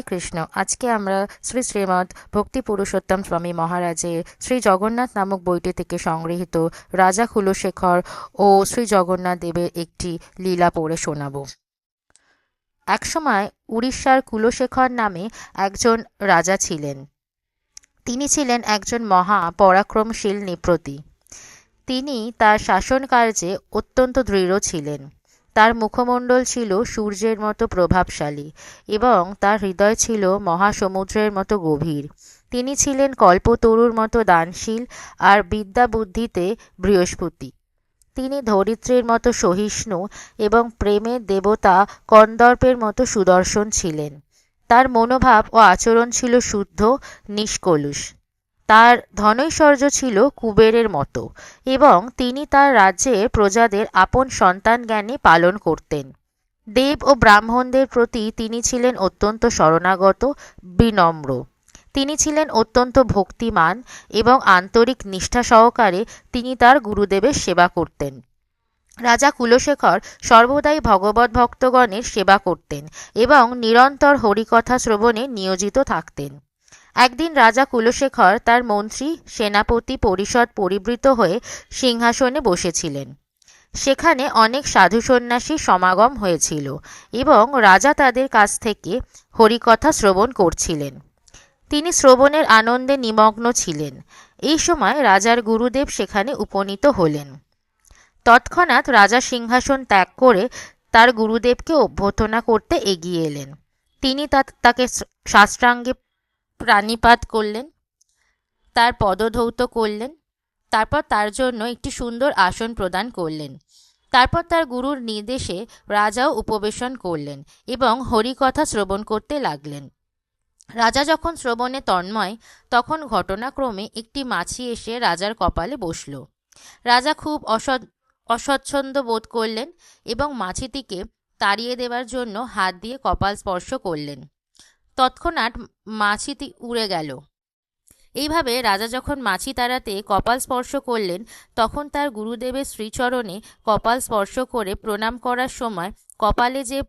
হরে কৃষ্ণ। আজকে আমরা শ্রী শ্রীমৎ ভক্তি পুরুষোত্তম স্বামী মহারাজের শ্রী জগন্নাথ নামক বইটি থেকে সংগৃহীত রাজা কুলশেখর ও শ্রী জগন্নাথ দেবের একটি লীলা পড়ে শোনাব। একসময় উড়িষ্যার কুলশেখর নামে একজন রাজা ছিলেন। তিনি ছিলেন একজন মহা পরাক্রমশীল নৃপতি তিনি তার শাসন কার্যে অত্যন্ত দৃঢ় ছিলেন। তার মুখমণ্ডল ছিল সূর্যের মতো প্রভাবশালী এবং তার হৃদয় ছিল মহাসমুদ্রের মতো গভীর। তিনি ছিলেন কল্পতরুর মতো দানশীল আর বিদ্যা বুদ্ধিতে বৃহস্পতি। তিনি ধরিত্রীর মতো সহিষ্ণু এবং প্রেমের দেবতা কন্দর্পের মতো সুদর্শন ছিলেন। তার মনোভাব ও আচরণ ছিল শুদ্ধ, নিষ্কলুষ। তার ধনৈশ্বর্য ছিল কুবেরের মতো এবং তিনি তার রাজ্যের প্রজাদের আপন সন্তান জ্ঞানে পালন করতেন। দেব ও ব্রাহ্মণদের প্রতি তিনি ছিলেন অত্যন্ত শরণাগত, বিনম্র। তিনি ছিলেন অত্যন্ত ভক্তিমান এবং আন্তরিক নিষ্ঠা সহকারে তিনি তার গুরুদেবের সেবা করতেন। রাজা কুলশেখর সর্বদাই ভগবত ভক্তগণের সেবা করতেন এবং নিরন্তর হরিকথা শ্রবণে নিয়োজিত থাকতেন। একদিন রাজা কুলশেখর তার মন্ত্রী, সেনাপতি পরিষদ পরিবৃত হয়ে সিংহাসনে বসেছিলেন। সেখানে অনেক সাধু সন্ন্যাসী সমাগম হয়েছিল এবং রাজা তাদের কাছ থেকে হরিকথা শ্রবণ করছিলেন। তিনি শ্রবণের আনন্দে নিমগ্ন ছিলেন। এই সময় রাজার গুরুদেব সেখানে উপনীত হলেন। তৎক্ষণাৎ রাজা সিংহাসন ত্যাগ করে তার গুরুদেবকে অভ্যর্থনা করতে এগিয়ে এলেন। তিনি তাকে শাস্ত্রাঙ্গে প্রাণিপাত করলেন, তার পদধৌত করলেন, তারপর তার জন্য একটি সুন্দর আসন প্রদান করলেন। তারপর তার গুরুর নির্দেশে রাজাও উপবেশন করলেন এবং হরিকথা শ্রবণ করতে লাগলেন। রাজা যখন শ্রবণে তন্ময়, তখন ঘটনাক্রমে একটি মাছি এসে রাজার কপালে বসল। রাজা খুব অসৎ, অস্বচ্ছন্দ বোধ করলেন এবং মাছিটিকে তাড়িয়ে দেওয়ার জন্য হাত দিয়ে কপাল স্পর্শ করলেন। তৎক্ষণাৎ মাছিটি উড়ে গেল। এইভাবে রাজা যখন মাছি তাড়াতে কপাল স্পর্শ করলেন, তখন তার গুরুদেবের শ্রীচরণে কপাল স্পর্শ করে প্রণাম করার সময় কপালে যে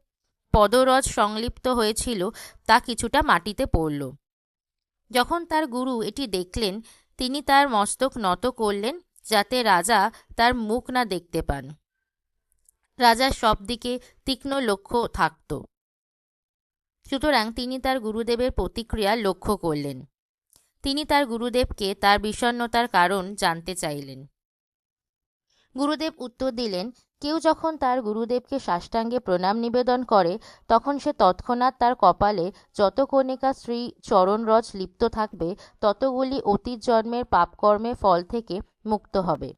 পদরজ সংলিপ্ত হয়েছিল, তা কিছুটা মাটিতে পড়ল। যখন তার গুরু এটি দেখলেন, তিনি তার মস্তক নত করলেন, যাতে রাজা তার মুখ না দেখতে পান। রাজার সব দিকে তীক্ষ্ণ লক্ষ্য থাকত। সুতরাং তিনি তার গুরুদেবের প্রতিক্রিয়া লক্ষ্য করলেন। তিনি তার গুরুদেবকে তার বিষণ্নতার কারণ জানতে চাইলেন। গুরুদেব উত্তর দিলেন, কেউ যখন তার গুরুদেবকে সাষ্টাঙ্গে প্রণাম নিবেদন করে, তখন সে তৎক্ষণাৎ তার কপালে যত কণিকা শ্রী চরণরজ লিপ্ত থাকবে, ততগুলি অতীত জন্মের পাপকর্মের ফল থেকে মুক্ত হবে।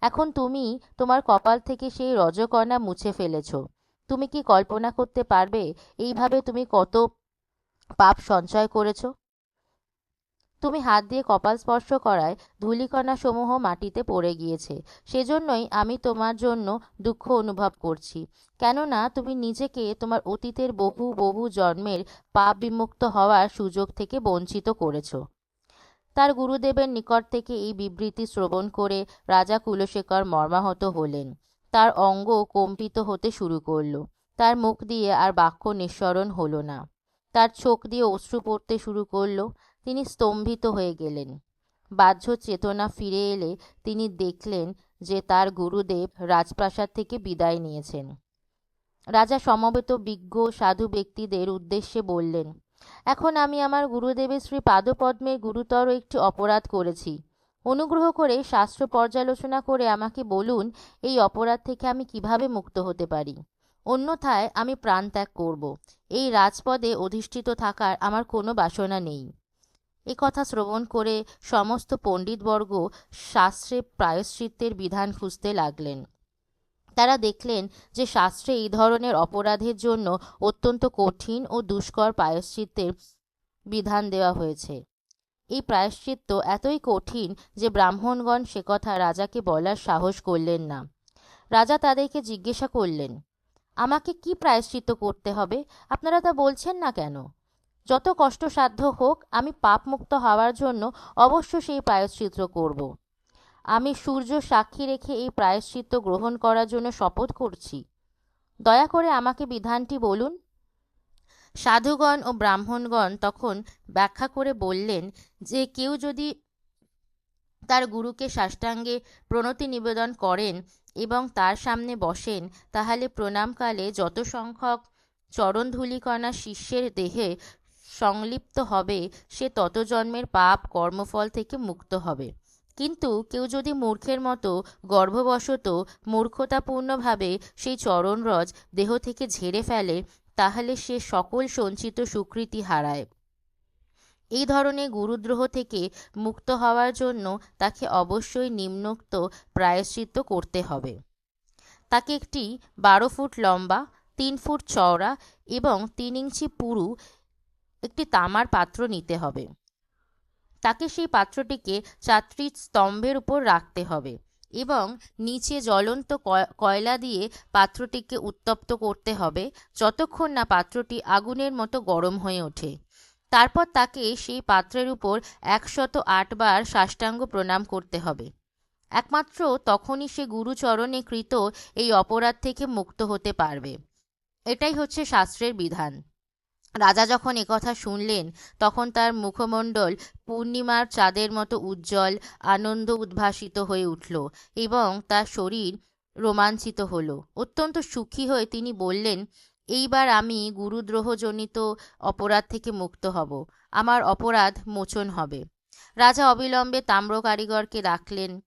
এখন তুমি তোমার কপাল থেকে সেই রজকণা মুছে ফেলেছ। তুমি কি কল্পনা করতে পারবে এইভাবে তুমি কত পাপ সঞ্চয় করেছ? তুমি হাত দিয়ে কপাল স্পর্শ করায় ধূলিকণা সমূহ মাটিতে পড়ে গিয়েছে। সেজন্যই আমি তোমার জন্য দুঃখ অনুভব করছি। কেননা তুমি নিজেকে তোমার অতীতের বহু বহু জন্মের পাপ বিমুক্ত হওয়ার সুযোগ থেকে বঞ্চিত করেছ। তার গুরুদেবের নিকট থেকে এই বিবৃতি শ্রবণ করে রাজা কুলশেখর মর্মাহত হলেন। তার অঙ্গ কম্পিত হতে শুরু করল। তার মুখ দিয়ে আর বাক্য নিঃসরণ হলো না। তার চোখ দিয়ে অশ্রু পড়তে শুরু করল। তিনি স্তম্ভিত হয়ে গেলেন। বাহ্য চেতনা ফিরে এলে তিনি দেখলেন যে তার গুরুদেব রাজপ্রাসাদ থেকে বিদায় নিয়েছেন। রাজা সমবেত বিজ্ঞ সাধু ব্যক্তিদের উদ্দেশ্যে বললেন, এখন আমি আমার গুরুদেবের শ্রী পাদপদ্মে গুরুতর একটি অপরাধ করেছি। অনুগ্রহ করে শাস্ত্র পর্যালোচনা করে আমাকে বলুন, এই অপরাধ থেকে আমি কীভাবে মুক্ত হতে পারি? অন্যথায় আমি প্রাণত্যাগ করব। এই রাজপদে অধিষ্ঠিত থাকার আমার কোনো বাসনা নেই। এ কথা শ্রবণ করে সমস্ত পণ্ডিতবর্গ শাস্ত্রে প্রায়শ্চিত্তের বিধান খুঁজতে লাগলেন। তারা দেখলেন যে শাস্ত্রে এই ধরনের অপরাধের জন্য অত্যন্ত কঠিন ও দুষ্কর প্রায়শ্চিত্তের বিধান দেওয়া হয়েছে। এই প্রায়শ্চিত্ত এতই কঠিন যে ব্রাহ্মণগণ সে কথা রাজাকে বলার সাহস করলেন না। রাজা তাদেরকে জিজ্ঞাসা করলেন, আমাকে কি প্রায়শ্চিত্ত করতে হবে? আপনারা তা বলছেন না কেন? যত কষ্টসাধ্য হোক, আমি পাপমুক্ত হওয়ার জন্য অবশ্য সেই প্রায়শ্চিত্ত করব। আমি সূর্য সাক্ষী রেখে এই প্রায়শ্চিত্ত গ্রহণ করার জন্য শপথ করছি। দয়া করে আমাকে বিধানটি বলুন। সাধুগণ ও ব্রাহ্মণগণ তখন ব্যাখ্যা করে বললেন যে কেউ যদি তার গুরুকে সাষ্টাঙ্গে প্রণতি নিবেদন করেন এবং তার সামনে বসেন, তাহলে প্রণামকালে যত সংখ্যক চরণধূলিকণা শিষ্যের দেহে সংলিপ্ত হবে, সে তত জন্মের পাপ কর্মফল থেকে মুক্ত হবে। কিন্তু কেউ যদি মূর্খের মতো গর্ভবশত মূর্খতাপূর্ণভাবে সেই চরণরজ দেহ থেকে ঝেড়ে ফেলে তাহলে সে সকল সঞ্চিত সুকৃতি হারায়। এই ধরনের গুরুদ্রোহ থেকে মুক্ত হওয়ার জন্য তাকে অবশ্যই নিম্নোক্ত প্রায়শ্চিত্ত করতে হবে। তাকে একটি বারো ফুট লম্বা, তিন ফুট চওড়া এবং তিন ইঞ্চি পুরু একটি তামার পাত্র নিতে হবে। তাকে সেই পাত্রটিকে চারটি স্তম্ভের উপর রাখতে হবে। এবং নিচে জ্বলন্ত কয়লা দিয়ে পাত্রটিকে উত্তপ্ত করতে হবে, যতক্ষণ না পাত্রটি আগুনের মতো গরম হয়ে ওঠে। তারপর তাকে সেই পাত্রের উপর একশত আটবার সাষ্টাঙ্গ প্রণাম করতে হবে। একমাত্র তখনই সে গুরুচরণে কৃত এই অপরাধ থেকে মুক্ত হতে পারবে। এটাই হচ্ছে শাস্ত্রের বিধান। রাজা যখন একথা শুনলেন, তখন তার মুখমণ্ডল পূর্ণিমার চাঁদের মতো উজ্জ্বল, আনন্দ উদ্ভাসিত হয়ে উঠল এবং তার শরীর রোমাঞ্চিত হলো। অত্যন্ত সুখী হয়ে তিনি বললেন, এইবার আমি গুরুদ্রোহজনিত অপরাধ থেকে মুক্ত হব। আমার অপরাধ মোচন হবে। রাজা অবিলম্বে তাম্র কারিগরকে রাখলেন।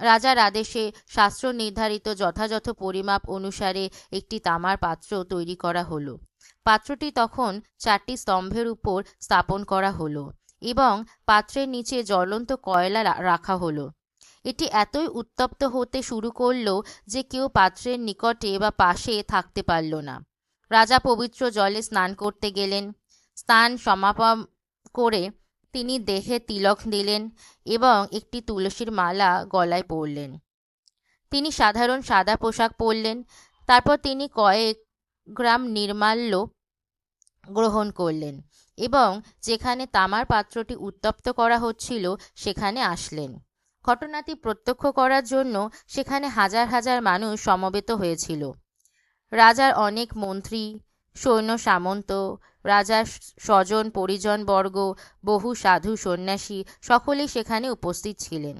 রাজার আদেশে শাস্ত্র নির্ধারিত যথাযথ পরিমাপ অনুসারে একটি তামার পাত্র তৈরি করা হলো। পাত্রটি তখন চারটি স্তম্ভের উপর স্থাপন করা হলো এবং পাত্রের নিচে জ্বলন্ত কয়লা রাখা হলো। এটি এতই উত্তপ্ত হতে শুরু করল যে কেউ পাত্রের নিকটে বা পাশে থাকতে পারল না। রাজা পবিত্র জলে স্নান করতে গেলেন। স্নান সমাপন করে তিনি দেহে তিলক দিলেন এবং একটি তুলসীর মালা গলায় পরলেন। তিনি সাধারণ সাদা পোশাক পরলেন। তারপর তিনি কয়েক গ্রাম নির্মাল্য গ্রহণ করলেন এবং যেখানে তামার পাত্রটি উত্তপ্ত করা হচ্ছিল, সেখানে আসলেন। ঘটনাটি প্রত্যক্ষ করার জন্য সেখানে হাজার হাজার মানুষ সমবেত হয়েছিল। রাজার অনেক মন্ত্রী, সৈন্য সামন্ত, রাজার স্বজন, পরিজনবর্গ, বহু সাধু সন্ন্যাসী সকলেই সেখানে উপস্থিত ছিলেন।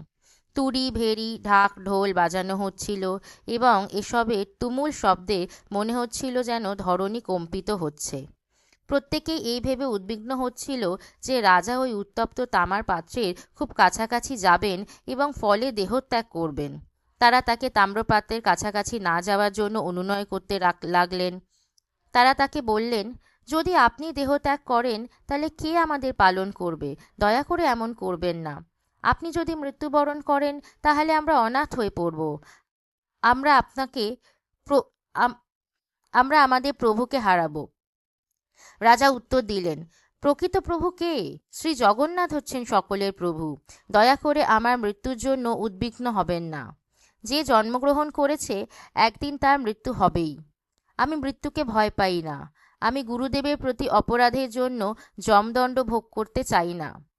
তুড়ি ভেড়ি, ঢাক, ঢোল বাজানো হচ্ছিল এবং এসবের তুমুল শব্দে মনে হচ্ছিল যেন ধরণী কম্পিত হচ্ছে। প্রত্যেকেই এই ভেবে উদ্বিগ্ন হচ্ছিল যে রাজা ওই উত্তপ্ত তামার পাত্রের খুব কাছাকাছি যাবেন এবং ফলে দেহত্যাগ করবেন। তারা তাকে তাম্রপাত্রের কাছাকাছি না যাওয়ার জন্য অনুনয় করতে লাগলেন। তারা তাকে বললেন, যদি আপনি দেহত্যাগ করেন, তাহলে কে আমাদের পালন করবে? দয়া করে এমন করবেন না। আপনি যদি মৃত্যুবরণ করেন, তাহলে আমরা অনাথ হয়ে পড়ব। আমরা আপনাকে আমরা আমাদের প্রভুকে হারাব। রাজা উত্তর দিলেন, প্রকৃত প্রভু কে? শ্রী জগন্নাথ হচ্ছেন সকলের প্রভু। দয়া করে আমার মৃত্যুর জন্য উদ্বিগ্ন হবেন না। যে জন্মগ্রহণ করেছে, একদিন তার মৃত্যু হবেই। আমি মৃত্যুকে ভয় পাই না। আমি গুরুদেবের প্রতি অপরাধের জন্য জমদণ্ড ভোগ করতে চাই না।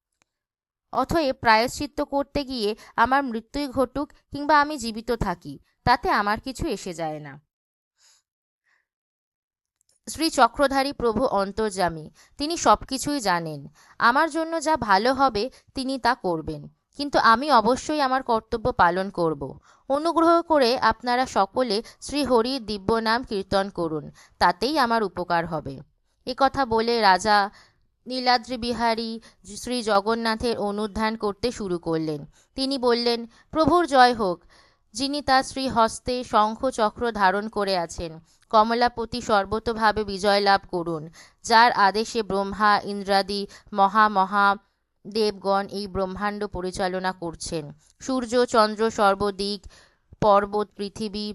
অথয়ে প্রায়শ্চিত্ত করতে গিয়ে আমার মৃত্যুই ঘটুক কিংবা আমি জীবিত থাকি, তাতে আমার কিছু এসে যায় না। শ্রী চক্রধারী প্রভু অন্তর্যামী, তিনি সব কিছুই জানেন। আমার জন্য যা ভালো হবে, তিনি তা করবেন। কিন্তু আমি অবশ্যই আমার কর্তব্য পালন করব। অনুগ্রহ করে আপনারা সকলে শ্রী হরির দিব্য নাম কীর্তন করুন, তাতেই আমার উপকার হবে। এ কথা বলে রাজা নীলাদ্রি বিহারী শ্রী জগন্নাথের অনুধ্যান করতে শুরু করলেন। তিনি বললেন, প্রভুর জয় হোক। যিনি তার শ্রী হস্তে শঙ্খ চক্র ধারণ করে আছেন, কমলাপতি সর্বতভাবে বিজয় লাভ করুন। যার আদেশে ব্রহ্মা, ইন্দ্রাদি মহা মহা দেবগণ এই ব্রহ্মাণ্ড পরিচালনা করছেন। সূর্য, চন্দ্র, সর্বদিক, পর্বত, পৃথিবী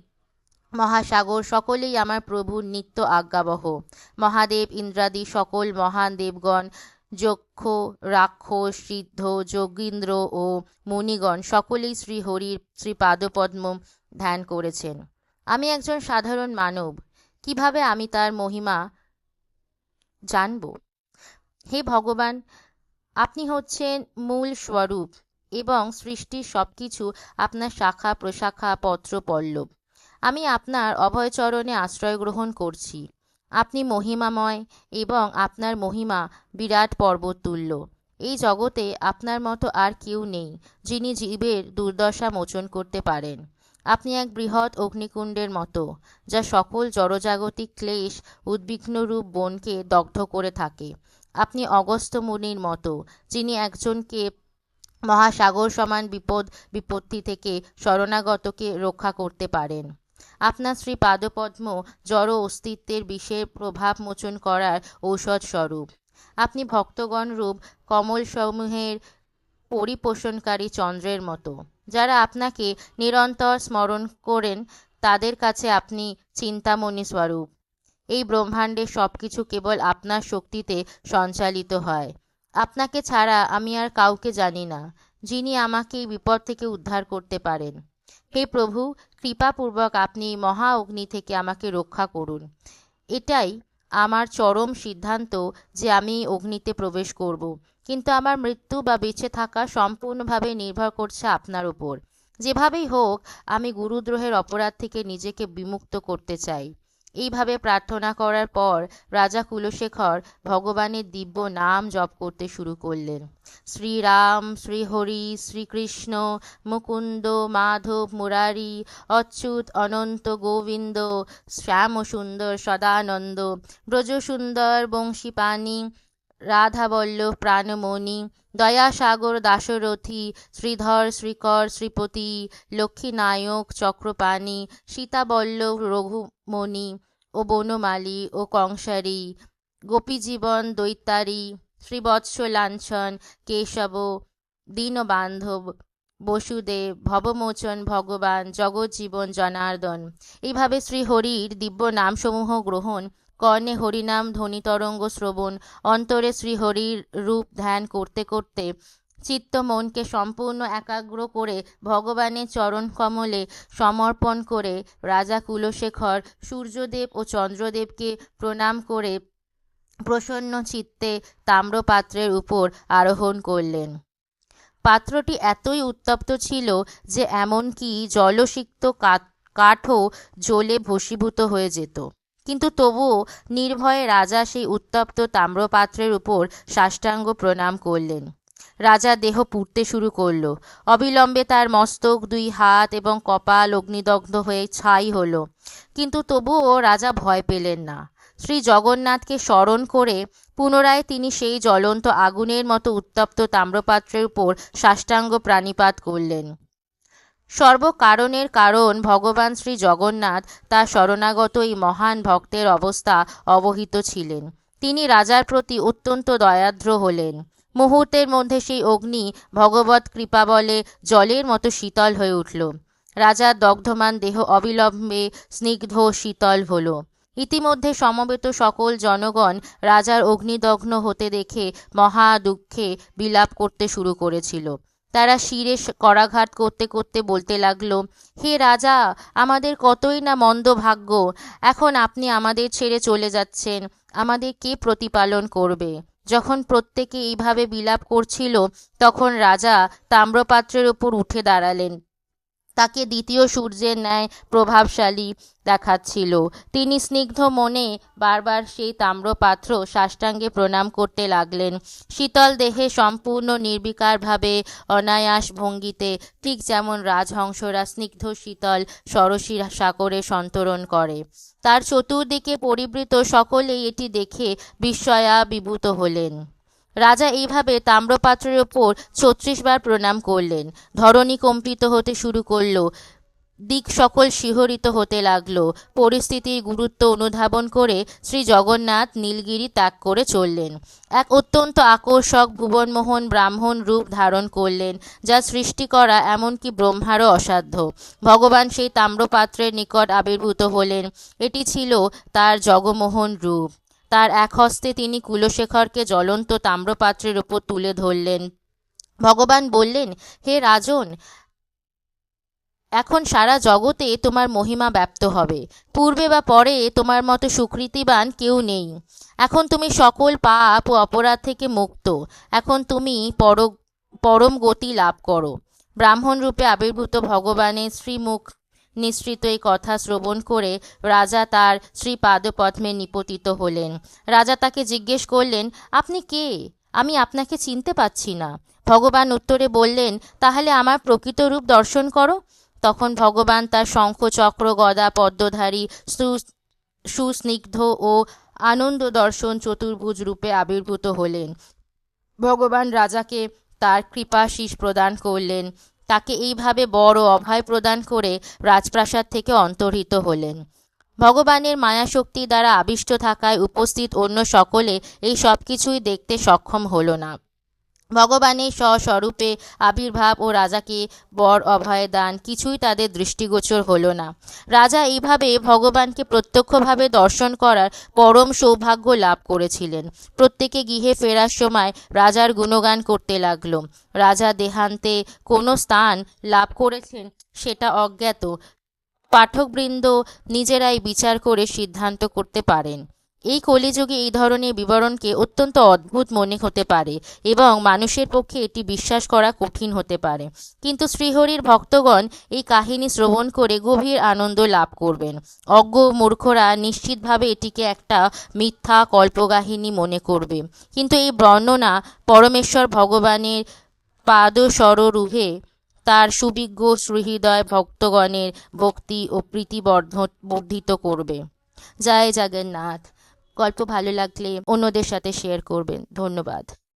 মহাসাগর, সকলেই আমার প্রভুর নিত্য আজ্ঞাবহ। মহাদেব ইন্দ্রাদি, সকল মহান দেবগণ, যক্ষ, রাক্ষস, সিদ্ধ, যোগীন্দ্র ও মুনিগণ, সকলেই শ্রীহরির শ্রীপাদপদ্ম ধ্যান করেছেন। আমি একজন সাধারণ মানব, কীভাবে আমি তার মহিমা জানব? হে ভগবান, আপনি হচ্ছেন মূল স্বরূপ এবং সৃষ্টির সব কিছু আপনার শাখা, প্রশাখা, পত্র, পল্লব। আমি আপনার অভয়চরণে আশ্রয় গ্রহণ করছি। আপনি মহিমাময় এবং আপনার মহিমা বিরাট পর্বত তুল্য এই জগতে আপনার মতো আর কেউ নেই, যিনি জীবের দুর্দশা মোচন করতে পারেন। আপনি এক বৃহৎ অগ্নিকুণ্ডের মতো, যা সকল জড়জাগতিক ক্লেশ, উদ্বিগ্নরূপ বনকে দগ্ধ করে থাকে। আপনি অগস্ত্য মুনির মতো, যিনি একজনকে মহাসাগর সমান বিপদ বিপত্তি থেকে শরণাগতকে রক্ষা করতে পারেন। আপনার শ্রী পাদপদ্ম জড় অস্তিত্বের বিষের প্রভাব মোচন করার ঔষধ স্বরূপ। আপনি ভক্তগণ রূপ কমলসমূহের পরিপোষণকারী চন্দ্রের মতো। যারা আপনাকে নিরন্তর স্মরণ করেন, তাদের কাছে আপনি চিন্তামণি স্বরূপ। এই ব্রহ্মাণ্ডের সব কিছু কেবল আপনার শক্তিতে সঞ্চালিত হয়। আপনাকে ছাড়া আমি আর কাউকে জানি না, যিনি আমাকে এই বিপদ থেকে উদ্ধার করতে পারেন। হে প্রভু, কৃপাপূর্বক আপনি মহা অগ্নি থেকে আমাকে রক্ষা করুন। এটাই আমার চরম সিদ্ধান্ত যে আমি অগ্নিতে প্রবেশ করব। কিন্তু আমার মৃত্যু বা বেঁচে থাকা সম্পূর্ণভাবে নির্ভর করছে আপনার উপর। যেভাবেই হোক, আমি গুরুদ্রোহের অপরাধ থেকে নিজেকে বিমুক্ত করতে চাই। এইভাবে প্রার্থনা করার পর রাজা কুলশেখর ভগবানের দিব্য নাম জপ করতে শুরু করলেন। শ্রীরাম, শ্রীহরি, শ্রীকৃষ্ণ, মুকুন্দ, মাধব, মুরারি, অচ্যুত, অনন্ত, গোবিন্দ শ্যাম সুন্দর সদানন্দ, ব্রজসুন্দর, বংশীপাণি রাধাবল্লভ প্রাণমণি, দয়াসাগর দাশরথী, শ্রীধর, শ্রীকর, শ্রীপতি, লক্ষ্মীনায়ক, চক্রপাণি সীতাবল্লভ রঘুমণি ও বনমালী ও কংসারী, গোপীজীবন, দৈত্যারী, শ্রীবৎস লাঞ্ছন, কেশব, দীনবান্ধব, বসুদেব, ভবমোচন ভগবান, জগজ্জীবন, জনার্দন। এইভাবে শ্রীহরির দিব্য নামসমূহ গ্রহণ কর্ণে হরিনাম ধ্বনিতরঙ্গ শ্রবণ, অন্তরে শ্রীহরির রূপ ধ্যান করতে করতে চিত্ত মনকে সম্পূর্ণ একাগ্র করে ভগবানের চরণ কমলে সমর্পণ করে রাজা কুলশেখর সূর্যদেব ও চন্দ্রদেবকে প্রণাম করে প্রসন্ন চিত্তে তাম্রপাত্রের উপর আরোহণ করলেন। পাত্রটি এতই উত্তপ্ত ছিল যে এমনকি জলসিক্ত কাঠও জ্বলে ভস্মীভূত হয়ে যেত। কিন্তু তবুও নির্ভয়ে রাজা সেই উত্তপ্ত তাম্রপাত্রের উপর সাষ্টাঙ্গ প্রণাম করলেন। রাজা দেহ পুড়তে শুরু করল। অবিলম্বে তার মস্তক, দুই হাত এবং কপাল অগ্নিদগ্ধ হয়ে ছাই হলো। কিন্তু তবুও রাজা ভয় পেলেন না। শ্রী জগন্নাথকে স্মরণ করে পুনরায় তিনি সেই জ্বলন্ত আগুনের মতো উত্তপ্ত তাম্রপাত্রের উপর সাষ্টাঙ্গ প্রাণীপাত করলেন। সর্বকারণের কারণ ভগবান শ্রী জগন্নাথ তার শরণাগত এই মহান ভক্তের অবস্থা অবহিত ছিলেন। তিনি রাজার প্রতি অত্যন্ত দয়াদ্র হলেন। মুহূর্তের মধ্যে সেই অগ্নি ভগবত কৃপা বলে জলের মতো শীতল হয়ে উঠল। রাজার দগ্ধমান দেহ অবিলম্বে স্নিগ্ধ শীতল হল। ইতিমধ্যে সমবেত সকল জনগণ রাজার অগ্নিদগ্ন হতে দেখে মহা দুঃখে বিলাপ করতে শুরু করেছিল। তারা শিরে করাঘাত করতে করতে বলতে লাগল, হে রাজা, আমাদের কতই না মন্দ ভাগ্য। এখন আপনি আমাদের ছেড়ে চলে যাচ্ছেন। আমাদের কে প্রতিপালন করবে? যখন প্রত্যেকে এইভাবে বিলাপ করছিল, তখন রাজা তাম্রপাত্রের ওপর উঠে দাঁড়ালেন। তাকে দ্বিতীয় সূর্যের ন্যায় প্রভাবশালী দেখাচ্ছিল। তিনি স্নিগ্ধ মনে বারবার সেই তাম্রপাত্র সাষ্টাঙ্গে প্রণাম করতে লাগলেন। শীতল দেহে সম্পূর্ণ নির্বিকারভাবে অনায়াস ভঙ্গিতে, ঠিক যেমন রাজহংসরা স্নিগ্ধ শীতল সরসী সাগরে সন্তরণ করে। তার চতুর্দিকে পরিবৃত সকলেই এটি দেখে বিস্ময়া বিভূত হলেন। রাজা এইভাবে তাম্রপাত্রের ওপর ছত্রিশ বার প্রণাম করলেন। ধরণী কম্পিত হতে শুরু করল, দিক সকল শিহরিত হতে লাগল। পরিস্থিতির গুরুত্ব অনুধাবন করে শ্রী জগন্নাথ নীলগিরি ত্যাগ করে চললেন। এক অত্যন্ত আকর্ষক ভুবনমোহন ব্রাহ্মণ রূপ ধারণ করলেন, যা সৃষ্টি করা এমনকি ব্রহ্মারও অসাধ্য। ভগবান সেই তাম্রপাত্রের নিকট আবির্ভূত হলেন। এটি ছিল তার জগমোহন রূপ। তার এক হস্তে তিনি কুলশেখরকে জ্বলন্ত তাম্রপাত্রের ওপর তুলে ধরলেন। ভগবান বললেন, হে রাজন, এখন সারা জগতে তোমার মহিমা ব্যপ্ত হবে। পূর্বে বা পরে তোমার মতো সুকৃতিবান কেউ নেই। এখন তুমি সকল পাপ ও অপরাধ থেকে মুক্ত। এখন তুমি পর পরম গতি লাভ করো। ব্রাহ্মণ রূপে আবির্ভূত ভগবানের শ্রীমুখ নিঃসৃত এই কথা শ্রবণ করে রাজা তার শ্রীপাদপদ্মে নিপতিত হলেন। রাজা তাকে জিজ্ঞেস করলেন, আপনি কে? আমি আপনাকে চিনতে পাচ্ছি না। ভগবান উত্তরে বললেন, তাহলে আমার প্রকৃত রূপ দর্শন করো। তখন ভগবান তার শঙ্খ, চক্র, গদা, পদ্মধারী সুস্নিগ্ধ ও আনন্দ দর্শন চতুর্ভুজ রূপে আবির্ভূত হলেন। ভগবান রাজাকে তার কৃপাশিস প্রদান করলেন। তাকে এইভাবে বড় অভয় প্রদান করে রাজপ্রাসাদ থেকে অন্তর্হিত হলেন। ভগবানের মায়াশক্তি দ্বারা আবিষ্ট থাকায় উপস্থিত অন্য সকলে এই সব কিছুই দেখতে সক্ষম হলো না। ভগবানের স্বস্বরূপে আবির্ভাব ও রাজাকে বর অভয় দান, কিছুই তাদের দৃষ্টিগোচর হলো না। রাজা এইভাবে ভগবানকে প্রত্যক্ষভাবে দর্শন করার পরম সৌভাগ্য লাভ করেছিলেন। প্রত্যেকে গৃহে ফেরার সময় রাজার গুণগান করতে লাগল। রাজা দেহান্তে কোনো স্থান লাভ করেছেন সেটা অজ্ঞাত। পাঠকবৃন্দ নিজেরাই বিচার করে সিদ্ধান্ত করতে পারেন। এই কলিযুগে এই ধরনের বিবরণকে অত্যন্ত অদ্ভুত মনে হতে পারে এবং মানুষের পক্ষে এটি বিশ্বাস করা কঠিন হতে পারে। কিন্তু শ্রীহরির ভক্তগণ এই কাহিনী শ্রবণ করে গভীর আনন্দ লাভ করবেন। অজ্ঞ মূর্খরা নিশ্চিতভাবে এটিকে একটা মিথ্যা কল্পকাহিনী মনে করবে। কিন্তু এই বর্ণনা পরমেশ্বর ভগবানের পাদসররূহে তার সুবিজ্ঞ সুহৃদয় ভক্তগণের ভক্তি ও প্রীতি বর্ধ- বর্ধিত করবে। জয় জগন্নাথ। গল্প ভালো লাগলে অন্যদের সাথে শেয়ার করবেন। ধন্যবাদ।